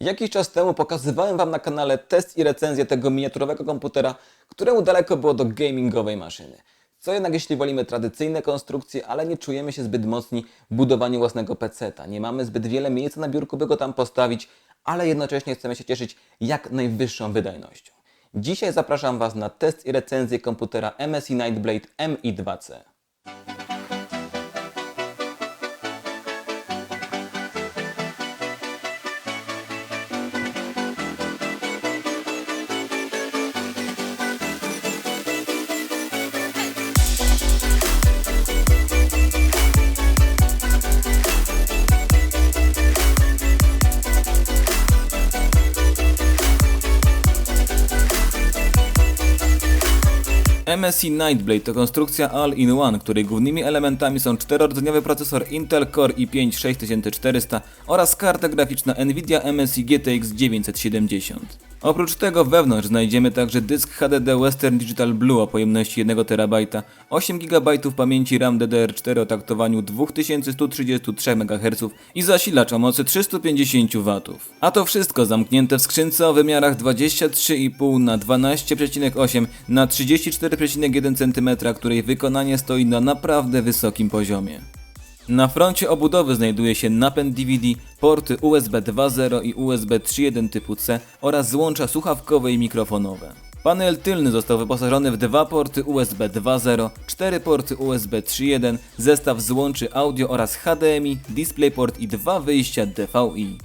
Jakiś czas temu pokazywałem Wam na kanale test i recenzję tego miniaturowego komputera, któremu daleko było do gamingowej maszyny. Co jednak jeśli wolimy tradycyjne konstrukcje, ale nie czujemy się zbyt mocni w budowaniu własnego peceta. Nie mamy zbyt wiele miejsca na biurku, by go tam postawić, ale jednocześnie chcemy się cieszyć jak najwyższą wydajnością. Dzisiaj zapraszam Was na test i recenzję komputera MSI Nightblade MI2C. MSI Nightblade to konstrukcja all-in-one, której głównymi elementami są czterordzeniowy procesor Intel Core i5 6400 oraz karta graficzna Nvidia MSI GTX 970. Oprócz tego wewnątrz znajdziemy także dysk HDD Western Digital Blue o pojemności 1 TB, 8 GB pamięci RAM DDR4 o taktowaniu 2133 MHz i zasilacz o mocy 350 W. A to wszystko zamknięte w skrzynce o wymiarach 23,5 na 12,8 na 34,1 cm, której wykonanie stoi na naprawdę wysokim poziomie. Na froncie obudowy znajduje się napęd DVD, porty USB 2.0 i USB 3.1 typu C oraz złącza słuchawkowe i mikrofonowe. Panel tylny został wyposażony w dwa porty USB 2.0, cztery porty USB 3.1, zestaw złączy audio oraz HDMI, DisplayPort i dwa wyjścia DVI.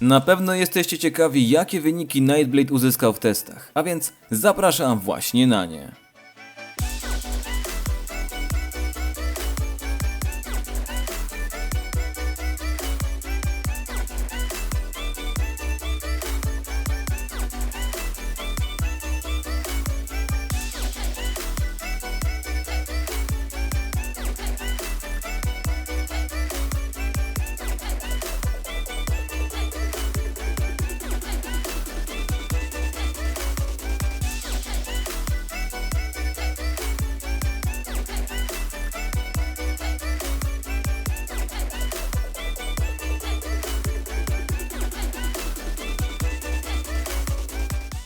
Na pewno jesteście ciekawi, jakie wyniki Nightblade uzyskał w testach, a więc zapraszam właśnie na nie.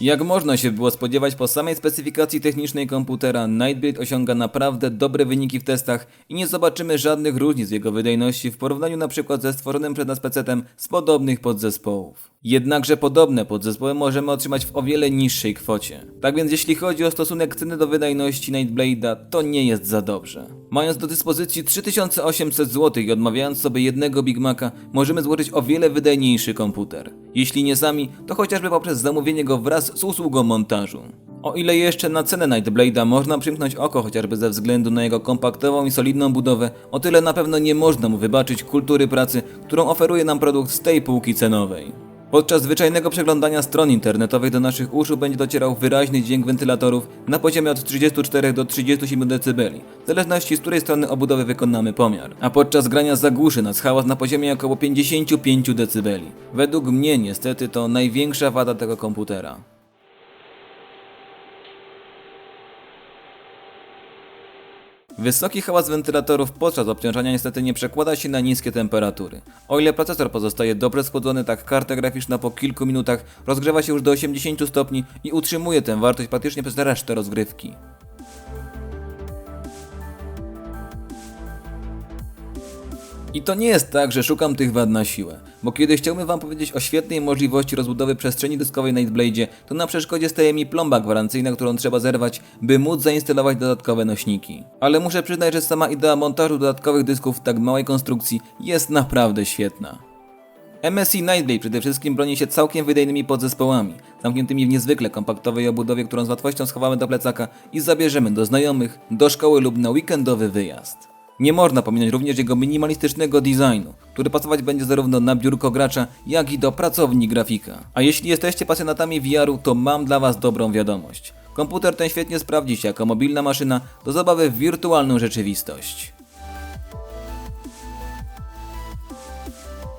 Jak można się było spodziewać po samej specyfikacji technicznej komputera, Nightblade osiąga naprawdę dobre wyniki w testach i nie zobaczymy żadnych różnic w jego wydajności w porównaniu na przykład ze stworzonym przez nas PC-tem z podobnych podzespołów. Jednakże podobne podzespoły możemy otrzymać w o wiele niższej kwocie. Tak więc jeśli chodzi o stosunek ceny do wydajności Nightblade'a, to nie jest za dobrze. Mając do dyspozycji 3800 zł i odmawiając sobie jednego Big Maca, możemy złożyć o wiele wydajniejszy komputer. Jeśli nie sami, to chociażby poprzez zamówienie go wraz z usługą montażu. O ile jeszcze na cenę Nightblade'a można przymknąć oko chociażby ze względu na jego kompaktową i solidną budowę, o tyle na pewno nie można mu wybaczyć kultury pracy, którą oferuje nam produkt z tej półki cenowej. Podczas zwyczajnego przeglądania stron internetowych do naszych uszu będzie docierał wyraźny dźwięk wentylatorów na poziomie od 34 do 37 dB, w zależności z której strony obudowy wykonamy pomiar. A podczas grania zagłuszy nas hałas na poziomie około 55 dB. Według mnie niestety to największa wada tego komputera. Wysoki hałas wentylatorów podczas obciążania niestety nie przekłada się na niskie temperatury. O ile procesor pozostaje dobrze schłodzony, tak karta graficzna po kilku minutach rozgrzewa się już do 80 stopni i utrzymuje tę wartość praktycznie przez resztę rozgrywki. I to nie jest tak, że szukam tych wad na siłę, bo kiedy chciałbym wam powiedzieć o świetnej możliwości rozbudowy przestrzeni dyskowej na to na przeszkodzie staje mi plomba gwarancyjna, którą trzeba zerwać, by móc zainstalować dodatkowe nośniki. Ale muszę przyznać, że sama idea montażu dodatkowych dysków w tak małej konstrukcji jest naprawdę świetna. MSI Nightblade przede wszystkim broni się całkiem wydajnymi podzespołami, zamkniętymi w niezwykle kompaktowej obudowie, którą z łatwością schowamy do plecaka i zabierzemy do znajomych, do szkoły lub na weekendowy wyjazd. Nie można pominąć również jego minimalistycznego designu, który pasować będzie zarówno na biurko gracza, jak i do pracowni grafika. A jeśli jesteście pasjonatami VR-u, to mam dla Was dobrą wiadomość. Komputer ten świetnie sprawdzi się jako mobilna maszyna do zabawy w wirtualną rzeczywistość.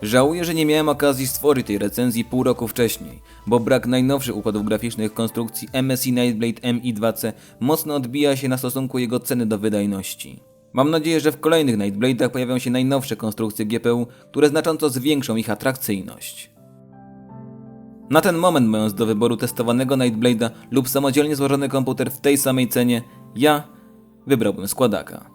Żałuję, że nie miałem okazji stworzyć tej recenzji pół roku wcześniej, bo brak najnowszych układów graficznych konstrukcji MSI Nightblade MI2C mocno odbija się na stosunku jego ceny do wydajności. Mam nadzieję, że w kolejnych Nightblade'ach pojawią się najnowsze konstrukcje GPU, które znacząco zwiększą ich atrakcyjność. Na ten moment, mając do wyboru testowanego Nightblade'a lub samodzielnie złożony komputer w tej samej cenie, ja wybrałbym składaka.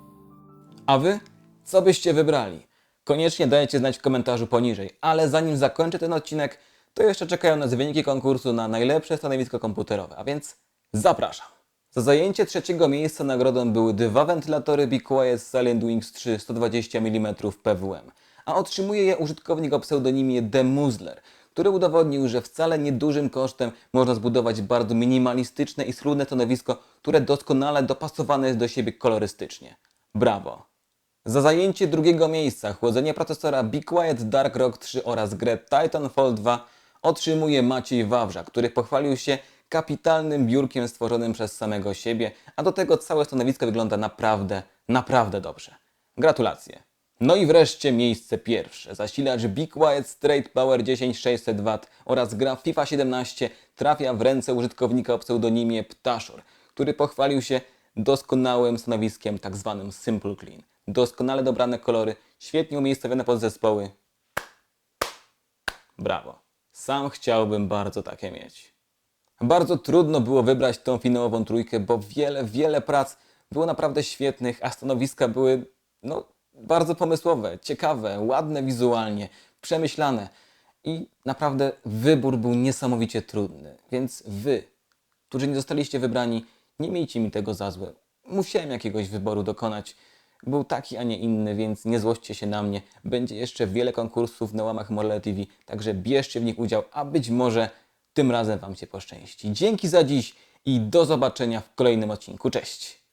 A wy? Co byście wybrali? Koniecznie dajcie znać w komentarzu poniżej, ale zanim zakończę ten odcinek, to jeszcze czekają nas wyniki konkursu na najlepsze stanowisko komputerowe, a więc zapraszam. Za zajęcie trzeciego miejsca nagrodą były dwa wentylatory Be Quiet Silent Wings 3 120 mm PWM, a otrzymuje je użytkownik o pseudonimie The Muzzler, który udowodnił, że wcale niedużym kosztem można zbudować bardzo minimalistyczne i schludne stanowisko, które doskonale dopasowane jest do siebie kolorystycznie. Brawo! Za zajęcie drugiego miejsca chłodzenie procesora Be Quiet Dark Rock 3 oraz grę Titanfall 2 otrzymuje Maciej Wawrza, który pochwalił się kapitalnym biurkiem stworzonym przez samego siebie, a do tego całe stanowisko wygląda naprawdę, naprawdę dobrze. Gratulacje. No i wreszcie miejsce pierwsze. Zasilacz Be Quiet Straight Power 10600W oraz gra FIFA 17 trafia w ręce użytkownika o pseudonimie Ptaszor, który pochwalił się doskonałym stanowiskiem tak zwanym Simple Clean. Doskonale dobrane kolory, świetnie umiejscowione podzespoły. Brawo. Sam chciałbym bardzo takie mieć. Bardzo trudno było wybrać tą finałową trójkę, bo wiele, wiele prac było naprawdę świetnych, a stanowiska były no, bardzo pomysłowe, ciekawe, ładne wizualnie, przemyślane. I naprawdę wybór był niesamowicie trudny. Więc wy, którzy nie zostaliście wybrani, nie miejcie mi tego za złe. Musiałem jakiegoś wyboru dokonać. Był taki, a nie inny, więc nie złośćcie się na mnie. Będzie jeszcze wiele konkursów na łamach Morele TV, także bierzcie w nich udział, a być może tym razem Wam się poszczęści. Dzięki za dziś i do zobaczenia w kolejnym odcinku. Cześć!